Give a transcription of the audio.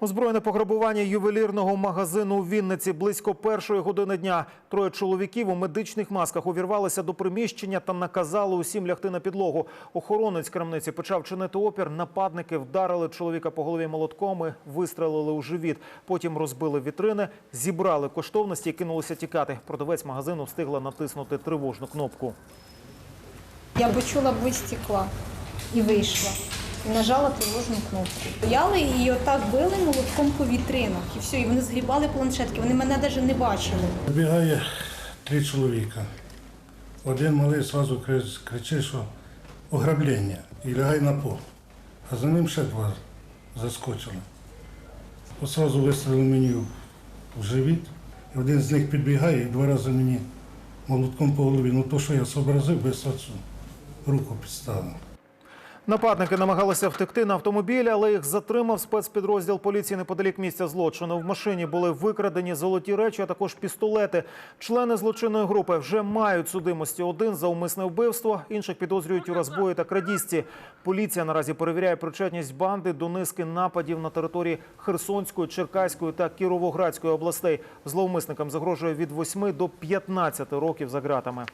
Озброєне пограбування ювелірного магазину у Вінниці близько першої години дня. Троє чоловіків у медичних масках увірвалися до приміщення та наказали усім лягти на підлогу. Охоронець крамниці почав чинити опір. Нападники вдарили чоловіка по голові молотком і вистрелили у живіт. Потім розбили вітрини, зібрали коштовності і кинулися тікати. Продавець магазину встигла натиснути тривожну кнопку. Я почула бить стекла і вийшла. Нажала тривожну кнопку. Стояли і отак били молотком по вітринах. І все, і вони згрібали планшетки. Вони мене навіть не бачили. Вибігає три чоловіка. Один малий одразу кричить, що ограблення і лягає на пол. А за ним ще два заскочили. Одразу вистрілили мені в живіт. І один з них підбігає і два рази мені молотком по голові. Ну то, що я зобразив, без руку підставив. Нападники намагалися втекти на автомобілі, але їх затримав спецпідрозділ поліції неподалік місця злочину. В машині були викрадені золоті речі, а також пістолети. Члени злочинної групи вже мають судимості. Один за умисне вбивство, інших підозрюють у розбої та крадіжці. Поліція наразі перевіряє причетність банди до низки нападів на території Херсонської, Черкаської та Кіровоградської областей. Зловмисникам загрожує від 8 до 15 років за ґратами.